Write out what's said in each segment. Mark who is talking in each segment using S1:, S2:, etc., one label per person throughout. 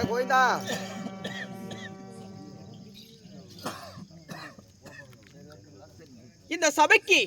S1: கோட்டக்கரை கோயிந்தா
S2: இந்த சபைக்கு.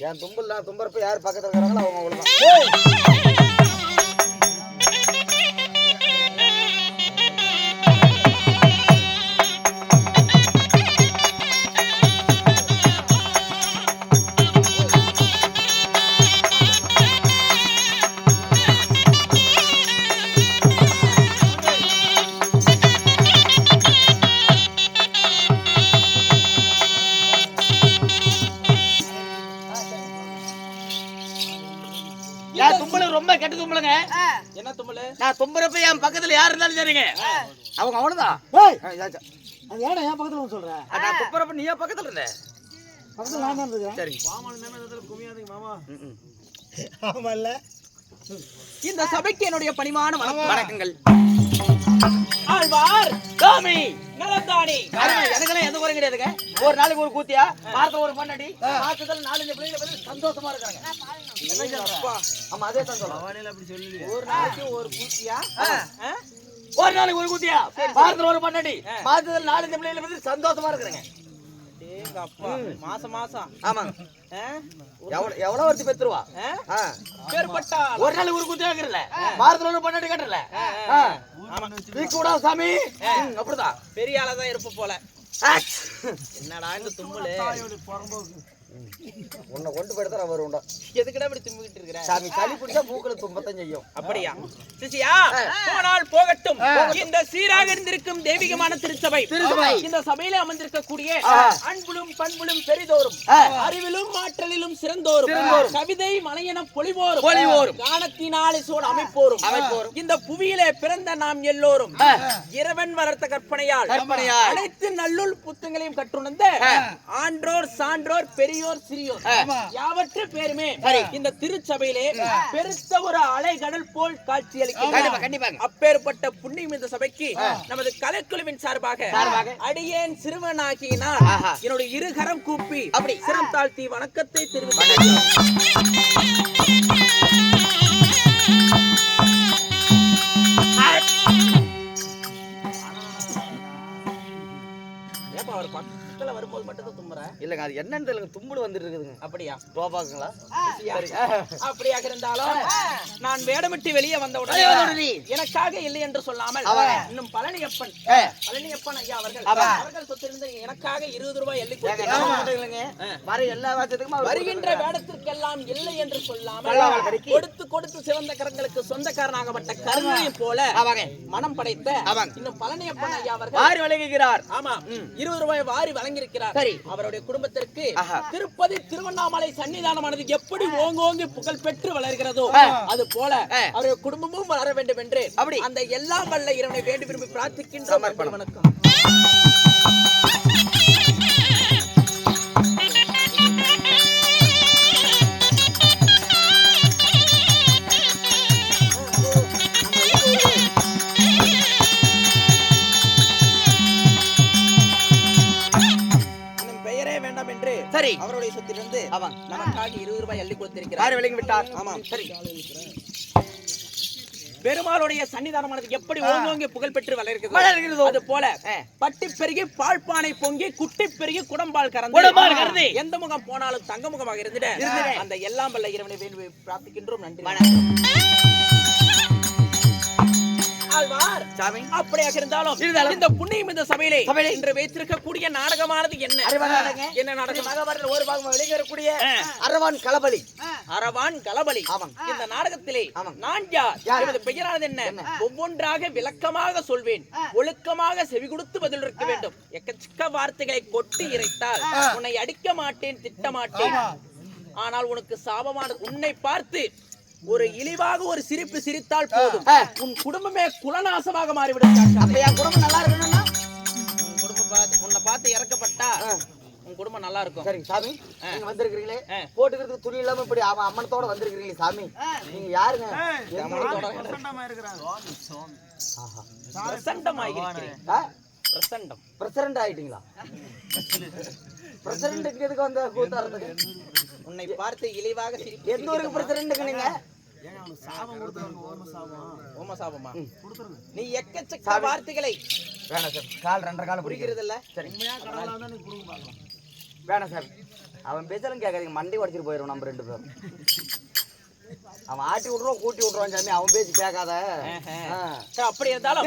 S1: என் தும்பல் தும்பறப்ப யார் பக்கத்துல இருக்கிறாங்களோ அவங்க
S2: என்ன தும்மலு?
S3: நான் தும்புறப்ப என் பக்கத்துல யார் இருந்தாலும் சரிங்க. அவங்க அவ்வளவுதான்.
S4: அது ஏடா என் பக்கத்துல வந்து சொல்ற?
S1: நான் துப்புறப்ப நீயே பக்கத்துல இருந்த?
S4: பக்கத்துல நான் தான் இருக்கேன்
S1: சரி
S4: ஆமால்ல.
S2: இந்த சபைக்கு என்னுடைய பணிமான
S3: வணக்கங்கள்.
S2: ஆழ்வார்
S3: சாமி. எனக்கெல்லாம் எந்த குறையும் கிடையாதுங்க. ஒரு நாளைக்கு ஒரு கூத்தியா? வாரத்துல ஒரு பண்ணடி மாசத்துல நாலஞ்சு பிள்ளைங்களை பார்த்து சந்தோஷமா இருக்கிறாங்க.
S1: அப்பா, ஆமா அதே தான் சொல்றேன்
S2: ஒரு நாளைக்கு ஒரு ஆ?
S3: ஒரு நாளைக்கு ஒரு கூத்தியா? வாரத்துல ஒரு பண்ணடி மாசத்துல நாலஞ்சு பிள்ளைங்களை பார்த்து சந்தோஷமா இருக்கிறாங்க.
S2: மாசம் மாசம்.
S1: ஆமாங்க? எவ்வளவு வருத்தி பெத்துருவா
S2: பேர்பட்டா
S3: ஒரு நாளைக்கு ஒரு கூத்தியா இருக்கிறல வாரத்துல பண்ணடி கட்டல நீ கூட சாமி. அப்படிதான்.
S2: பெரிய ஆளா தான் இருப்ப போல. என்னடா இந்த தும்முலு?
S1: உன்னை கொண்டு போயிட்டு தான் வருண்டா
S2: எதுக்குடா இப்படி தும்பிக்கிட்டு இருக்கிற?
S1: சாமி சளி பிடிச்சா மூக்குல தும்பத்தான் செய்யும்.
S2: அப்படியா? சிசியா போனால் போகட்டும். இந்த சீராக இருந்திருக்கும் தெய்வீகமான திருச்சபை. இந்த சபையில அமர்ந்திருக்கக்கூடிய அன்புலும் பண்புலும் பெரிதோறும் அறிவிலும் ஆற்றலிலும் சிறந்தோரும் கவிதை மலையென பொலிவோரும்
S3: பொலிவோரும்.
S2: கானத்தினாலே சோடு அமைப்போரும்.
S3: அமைப்போரும்.
S2: இந்த புவியிலே பிறந்த நாம் எல்லோரும் இறைவன் வளர்த்த கற்பனையால். அனைத்து நல்லுள் புத்தங்களையும் கற்றுணர்ந்த ஆன்றோர் சான்றோர் பெரியோர் சிறியோர். யாவற்று பேருமே இந்த திருச்சபையிலே பெருத்த ஒரு அலைகடல் போல் காட்சி
S3: கண்டிப்பா, கண்டிப்பாங்க.
S2: அப்பேற்பட்ட புண்ணியம் இந்த சபைக்கு நமது கலைக்குழுவின் சார்பாக. அடியேன்
S3: ஆஹா.
S2: என்னுடைய இருகரம் கூப்பி
S3: அப்படி.
S2: சிரம் தாழ்த்தி வணக்கத்தை தெரிவித்து அவர் பக்கத்துல வரும்போது மட்டும் தான் தும்புற
S1: இல்லங்க அது என்னன்னு தெரியல தும்புடு வந்துட்டு இருக்குதுங்க.
S2: அப்படியா?
S1: ரோபாக்குங்களா
S2: அப்படியாக இருந்தாலும் நான் வேடமிட்டு வெளியே வந்த உடனே எனக்காக இல்லை என்று சொல்லாமல். இன்னும் பழனியப்பன். பழனியப்பன் ஐயா அவர்கள். அவர்கள் சொத்திலிருந்து எனக்காக இருபது ரூபாய் எள்ளி.
S1: வர எல்லா வாச்சத்துக்கும் அவர்
S2: வருகின்ற வேடத்திற்கெல்லாம் இல்லை என்று சொல்லாமல். கொடுத்து கொடுத்து சிவந்த கரங்களுக்கு சொந்தக்காரனாகப்பட்ட கருணையை போல. மனம் படைத்த. இன்னும் பழனியப்பன் ஐயா அவர்கள்
S3: வாரி வழங்குகிறார்.
S2: ஆமா. இருபது ரூபாய் வாரி வழங்கியிருக்கிறார்
S3: சரி.
S2: அவருடைய குடும்பத்திற்கு. திருப்பதி திருவண்ணாமலை சன்னிதானமானது எப்படி ஓங்கோங்கி புகழ் பெற்று வளர்கிறதோ அது போல. அவருடைய குடும்பமும் வளர வேண்டும் என்று
S3: அப்படி.
S2: அந்த எல்லாம் வல்ல இறைவனை வேண்டி விரும்பி பிரார்த்திக்கின்ற
S1: சமர்ப்பணம்.
S2: வணக்கம் பெயரே வேண்டாம் என்று
S3: சரி
S2: அவருடைய சொத்திலிருந்து
S3: ஆமாங்க.
S2: நமக்காக இருபது ரூபாய் அள்ளி கொடுத்திருக்கிறார்
S3: வழங்கி விட்டார்
S2: ஆமாம்
S3: சரி
S2: பெருமாளுடைய சன்னிதானமானது எப்படி ஓங்கோங்கி புகழ் பெற்று வளர்கிறது
S3: வளர்கிறதோ.
S2: அது போல. பட்டி பெருகி பாழ்பானை பொங்கி குட்டி பெருகி குடம்பால் கறந்து. எந்த முகம் போனாலும் தங்க முகமாக இருந்துட
S3: இருந்திட.
S2: அந்த எல்லாம் வல்ல இறைவனை வேண்டி பிரார்த்திக்கின்றோம் நன்றி. ஆழ்வார்.
S3: சாமி.
S2: அப்படியாக இருந்தாலும் இந்த புண்ணியம் இந்த சபையிலே இன்று வைத்திருக்கக்கூடிய நாடகமானது என்ன? என்ன? நாடகம்?
S3: மகாபாரத ஒரு பாகம் வெளியேறக்கூடிய. அரவான் களபலி.
S2: அரவான் கலபலி. இந்த நாடகத்திலே. நான் யார்? எனது பெயரானது என்ன? ஒவ்வொன்றாக விளக்கமாக சொல்வேன். ஒழுக்கமாக செவி கொடுத்து பதில் இருக்க வேண்டும். எக்கச்சக்க வார்த்தைகளை கொட்டி இறைத்தால் உன்னை அடிக்க மாட்டேன் திட்ட மாட்டேன். ஆனால் உனக்கு சாபமானது உன்னை பார்த்து ஒரு இழிவாக ஒரு சிரிப்பு சிரித்தால் போதும். உன் குடும்பமே குலநாசமாக மாறிவிடும்.
S3: அப்ப என் குடும்பம் நல்லா இருக்கணும்னா?
S2: உன் குடும்பம் பார்த்து உன்னை பார்த்து இறக்கப்பட்டா உன் குடும்பம் நல்லா இருக்கும்.
S3: சரிங்க சாமி. நீங்க வந்திருக்கிறீங்களே. போட்டுக்கிறதுக்கு துணி இல்லாம இப்படி அவன் அம்மனத்தோட வந்திருக்கிறீங்களே சாமி. நீங்க யாருங்க? ஆ?
S2: பிரசண்டம்.
S3: பிரசிடண்ட் ஆயிட்டீங்களா? பிரசிடண்ட்டுக்கு எதுக்கு வந்த கூத்தாடுறது
S2: உன்னை பார்த்து இழிவாக சிரிப்பு
S3: எந்த ஊருக்கு பிரசிடண்ட்டுங்க நீங்க?
S2: ஓம சாபமா நீ எக்கச்சக்க வார்த்தைகளை
S3: வேணாம் சார் கால் ரெண்டரை கால் பிடிக்கிறது
S2: இல்ல
S3: சரி. வேணாம் சார். அவன் பேசலாம் கேட்காதீங்க மண்டி உடச்சிட்டு போயிடும் நம்ம ரெண்டு பேரும். அவன் ஆட்டி விட்ருவான் கூட்டி விட்ருவான் சாமி அவன் பேச்சு கேட்காத.
S2: அப்படி இருந்தாலும்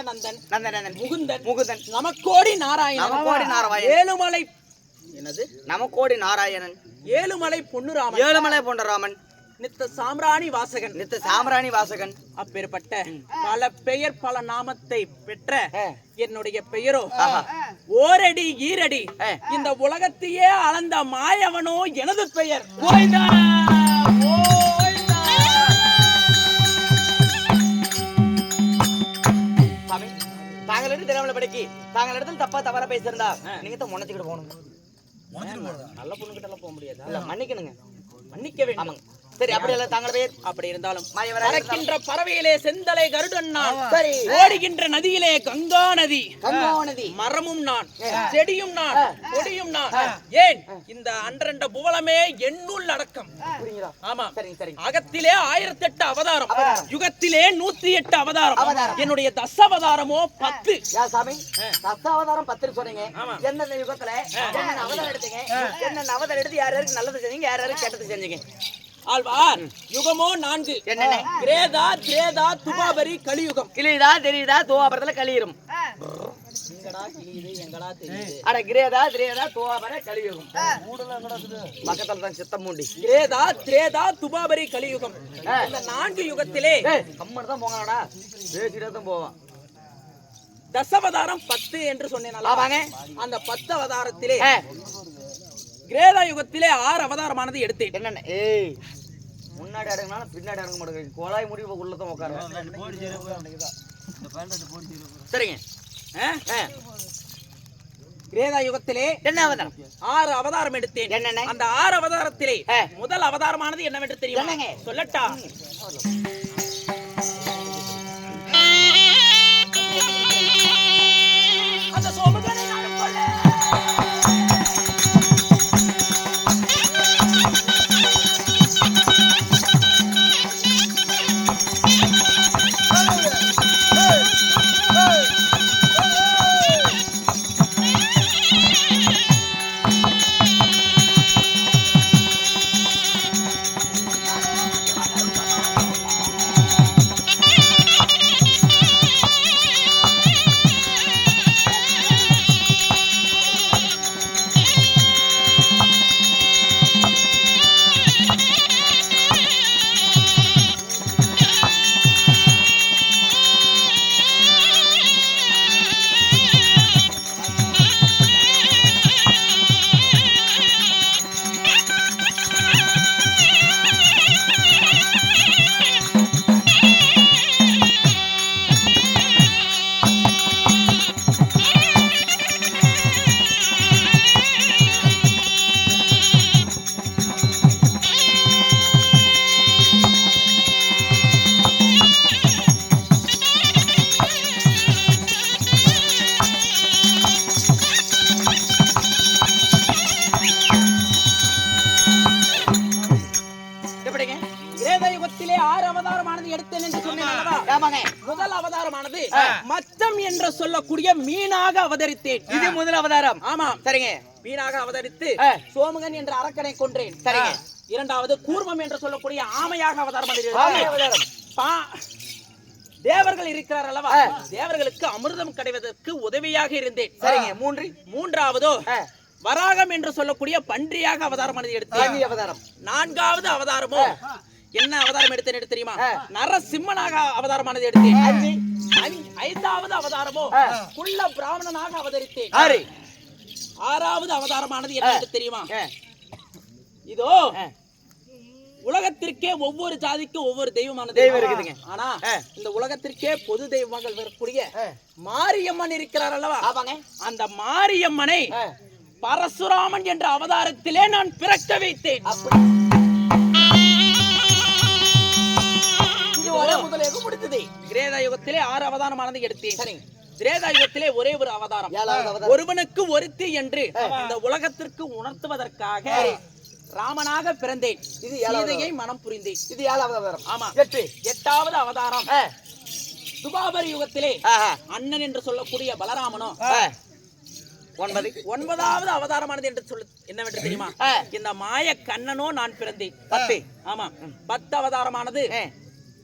S2: நந்தநந்தன்
S3: நந்தன் நந்தன்.
S2: முகுந்தன்
S3: முகுந்தன்
S2: நமக்கோடி நாராயணன்
S3: நமக்கோடி நாராயணன்.
S2: ஏழுமலை என்னது
S3: நமக்கோடி நாராயணன்
S2: ஏழுமலை பொன்னுராமன்
S3: ஏழுமலை போன்றராமன்
S2: நித்த சாம்ராணி வாசகன்
S3: நித்த சாமராணி வாசகன்
S2: அப்பேற்பட்ட பல பெயர் பல நாமத்தை பெற்ற. என்னுடைய பெயரோ. ஓரடி ஈரடி. இந்த உலகத்தையே அளந்த மாயவனோ எனது பெயர் கோவிந்தா!
S3: தாங்கள் எடுத்து தினமலை படைக்கு தாங்கள் இடத்துல தப்பா தவறா பேசியிருந்தா நீங்க தான் முனைச்சுக்கிட்டு போகணும்.
S2: நல்ல பொண்ணுகிட்ட எல்லாம் போக முடியாது.
S3: இல்ல மன்னிக்கணுங்க.
S2: மன்னிக்க வேண்டும்.
S3: ஆமாங்க. சரி அப்படி இல்ல தாங்கள் பேர்.
S2: அப்படி இருந்தாலும் பறக்கின்ற பறவையிலே செந்தலை கருடன் நான்
S3: சரி.
S2: ஓடுகின்ற நதியிலே கங்கா நதி.
S3: கங்காவனதி
S2: மரமும் நான் செடியும் நான் கொடியும் நான். ஏன்? இந்த அன்றண்ட புவளமே என்னுள் அடக்கம். ஆமா. அகத்திலே ஆயிரத்தி எட்டு அவதாரம். யுகத்திலே நூத்தி எட்டு அவதாரம். என்னுடைய தசாவதாரமோ பத்து.
S3: சாமி? தசாவதாரம் பத்து சொன்னீங்க. எந்தெந்த யுகத்துல என்னென்ன அவதாரம் எடுத்தீங்க? என்னென்ன அவதாரம் எடுத்து யார் யாருக்கு நல்லது செஞ்சீங்க யார் யாருக்கு கெட்டது செஞ்சீங்க?
S2: ஆழ்வார் யுகமோ நான்கு.
S3: என்னென்ன?
S2: கிரேதா திரேதா துபாபரி கலியுகம்.
S3: கிளியுதா தெரியுதா துவாபரத்துல
S2: தெரியுது?
S3: அட கிரேதா திரேதா துவாபர கலியுகம். பக்கத்துல தான் சித்தமூண்டி
S2: கிரேதா திரேதா துபாபரி கலியுகம். இந்த நான்கு யுகத்திலே
S3: கம்மன் தான் போங்கடா பேசிட்டே தான் போவான்.
S2: தசவதாரம் பத்து என்று சொன்னேன். அந்த பத்து அவதாரத்திலே கிரேதா யுகத்திலே ஆறு அவதாரமானது எடுத்தேன்.
S3: என்னென்ன? ஏய் முன்னாடி அடங்கினாலும் பின்னாடி அடங்க மாட்டேங்குது. குழாய் முடிவு உள்ள தான் உட்காருவேன் சரிங்க.
S2: கிரேதா யுகத்திலே
S3: என்ன அவதாரம்?
S2: ஆறு அவதாரம் எடுத்தேன்.
S3: என்னென்ன?
S2: அந்த ஆறு அவதாரத்திலே
S3: ஆ.
S2: முதல் அவதாரமானது என்னவென்று தெரியுமா?
S3: என்னங்க?
S2: சொல்லட்டா? அந்த சோமுகனை நானும் கொல்ல! சொல்லக்கூடிய மீனாக அவதரித்தேன்.
S3: இது முதல் அவதாரம்.
S2: ஆமாம்
S3: சரிங்க.
S2: மீனாக அவதரித்து. சோமுகன் என்ற அரக்கனை கொன்றேன்.
S3: சரிங்க.
S2: இரண்டாவது கூர்மம் என்று சொல்லக்கூடிய ஆமையாக அவதாரம்
S3: ஆமை
S2: தேவர்கள் இருக்கிறார் அல்லவா? தேவர்களுக்கு அமிர்தம் கிடைவதற்கு உதவியாக இருந்தேன்.
S3: சரிங்க. மூன்று
S2: மூன்றாவதோ. வராகம் என்று சொல்லக்கூடிய பன்றியாக அவதாரம் எடுத்தேன்
S3: அவதாரம்.
S2: நான்காவது அவதாரமோ? என்ன அவதாரம் எடுத்தேன் எடுத்து தெரியுமா? நரசிம்மனாக அவதாரமானது எடுத்தேன். ஐந்தாவது அவதாரமோ? குள்ள பிராமணனாக அவதரித்தேன்.
S3: ஆறு.
S2: ஆறாவது அவதாரமானது என்ன தெரியுமா? இதோ. உலகத்திற்கே ஒவ்வொரு ஜாதிக்கு ஒவ்வொரு தெய்வமானது.
S3: தெய்வம் இருக்குதுங்க.
S2: ஆனா. இந்த உலகத்திற்கே பொது தெய்வங்கள் வரக்கூடிய. மாரியம்மன் இருக்கிறார் அல்லவா? அந்த மாரியம்மனை. பரசுராமன் என்ற அவதாரத்திலே நான் பிறக்க வைத்தேன்.
S3: அப்படி
S2: இதோட முதலேக முடிந்தது. கிரேதா யுகத்திலே ஆறு அவதாரமானது எடுத்தேன்.
S3: சரிங்க.
S2: திரேதா யுகத்திலே ஒரே ஒரு அவதாரம். ஒருவனுக்கு ஒருத்தி என்று இந்த உலகத்திற்கு உணர்த்துவதற்காக ராமனாக பிறந்தேன்.
S3: இது
S2: சீதையை மனம் புரிந்தேன்.
S3: இது ஏழாவது அவதாரம்.
S2: ஆமா.
S3: எட்டு.
S2: எட்டாவது அவதாரம். துபாபரி யுகத்திலே அண்ணன் என்று சொல்லக்கூடிய பலராமனோ.
S3: ஒன்பது.
S2: ஒன்பதாவது அவதாரமானது என்று சொல்லு என்னவென்று தெரியுமா. இந்த மாய கண்ணனோ நான் பிறந்தேன்.
S3: பத்து.
S2: ஆமா. பத்து அவதாரமானது.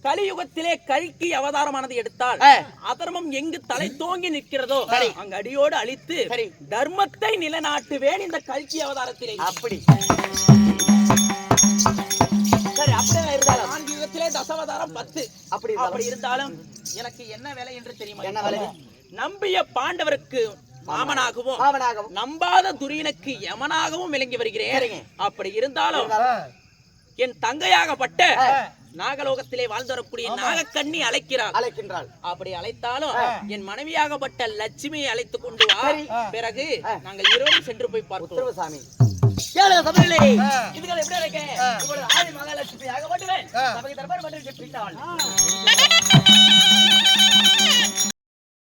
S2: கலியுகத்திலே கல்கி அவதாரமானது எடுத்தால். அதர்மம் எங்கு தலை தோங்கி நிற்கிறதோ
S3: சரி.
S2: அங்கு அடியோடு அழித்து
S3: சரி.
S2: தர்மத்தை நிலைநாட்டுவேன் இந்த கல்கி அவதாரத்திலே
S3: அப்படி இருந்தாலும்
S2: தசவதாரம் பத்து
S3: அப்படி
S2: அப்படி
S3: இருந்தாலும்
S2: எனக்கு என்ன வேலை என்று தெரியுமா
S3: என்ன வேலை?
S2: நம்பிய பாண்டவருக்கு மாமனாகவும்
S3: மாமனாகவும்
S2: நம்பாத துரியனுக்கு யமனாகவும் விளங்கி வருகிறேன். அப்படி இருந்தாலும் என் தங்கையாகப்பட்ட நாகலோகத்திலே வாழ்ந்து வரக்கூடிய நாகக்கண்ணி அழைக்கிறாள்
S3: அழைக்கின்றாள்.
S2: அப்படி அழைத்தாலும் என் மனைவியாகப்பட்ட லட்சுமியை அழைத்துக் கொண்டு வா. பிறகு நாங்கள் இருவரும் சென்று போய் பார்க்கிறோம்
S3: சாமி.
S2: இதுகள் எப்படி ஆதி மகாலட்சுமி ஆகப்பட்டுவேன்